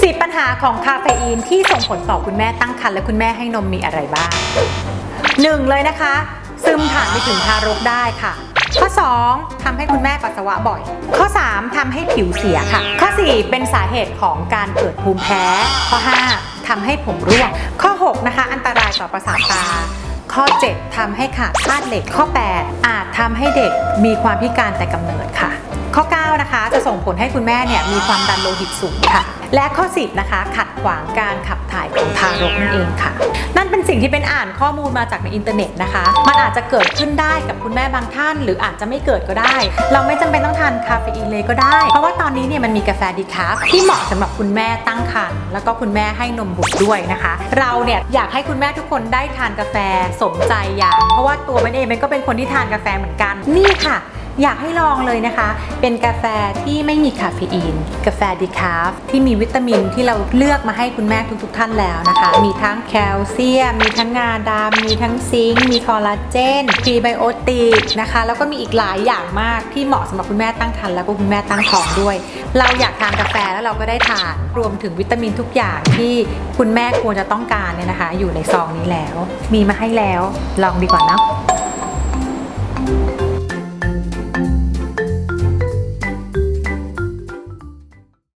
สิปัญหาของคาเฟอีนที่ส่งผลต่อคุณแม่ตั้งครรภ์และคุณแม่ให้นมมีอะไรบ้างหนึ่งเลยนะคะ ซึมผ่านไปถึงทารกได้ค่ะ ข้อ 2ทำให้คุณแม่ปัสสาวะบ่อย ข้อ 3ทำให้ผิวเสียค่ะ ข้อ 4 เป็นสาเหตุของการเกิดภูมิแพ้ ข้อ 5ทำให้ผมร่วง ข้อ 6 นะคะ อันตรายต่อประสาทตาข้อ 7ทำให้ขาดธาตุเหล็กข้อ 8 อาจทำให้เด็กมีความพิการแต่กำเนิดค่ะ ข้อ 9 จะส่งผลให้คุณแม่เนี่ยมีความดันโลหิตสูงค่ะ และข้อ 10 นะคะ ขัดขวางการขับถ่ายของทารกนั่นเองค่ะ นั่นเป็นสิ่งที่เป็นอ่านข้อมูลมาจากในอินเทอร์เน็ตนะคะ มันอาจจะเกิดขึ้นได้กับคุณแม่บางท่าน หรืออาจจะไม่เกิดก็ได้ เราไม่จำเป็นต้องทานคาเฟอีนเลยก็ได้ เพราะว่าตอนนี้เนี่ยมันมีกาแฟดีคาฟที่เหมาะสำหรับคุณแม่ตั้งครรภ์แล้วก็คุณแม่ให้นมบุตรด้วยนะคะ เราเนี่ยอยากให้คุณแม่ทุกคนได้ทานกาแฟสมใจอยาก เพราะว่าตัวมันเองมันก็เป็นคนที่ทานกาแฟเหมือนกัน นี่ค่ะ อยากให้ลองเลยนะคะ เป็นกาแฟที่ไม่มีคาเฟอีน กาแฟดีคาฟที่มีวิตามินที่เราเลือกมาให้คุณแม่ทุกๆท่านแล้วนะคะ มีทั้งแคลเซียม มีทั้งงาดำมีทั้งซิงค์ มีคอลลาเจนพรีไบโอติกนะคะ แล้วก็มีอีกหลายอย่างมากที่เหมาะสำหรับคุณแม่ตั้งครรภ์แล้วก็คุณแม่ตั้งท้องด้วย เราอยากทานกาแฟแล้วเราก็ได้ทานรวมถึงวิตามินทุกอย่างที่คุณแม่ควรจะต้องการเนี่ยนะคะ อยู่ในซองนี้แล้ว มีมาให้แล้วลองดีกว่านะ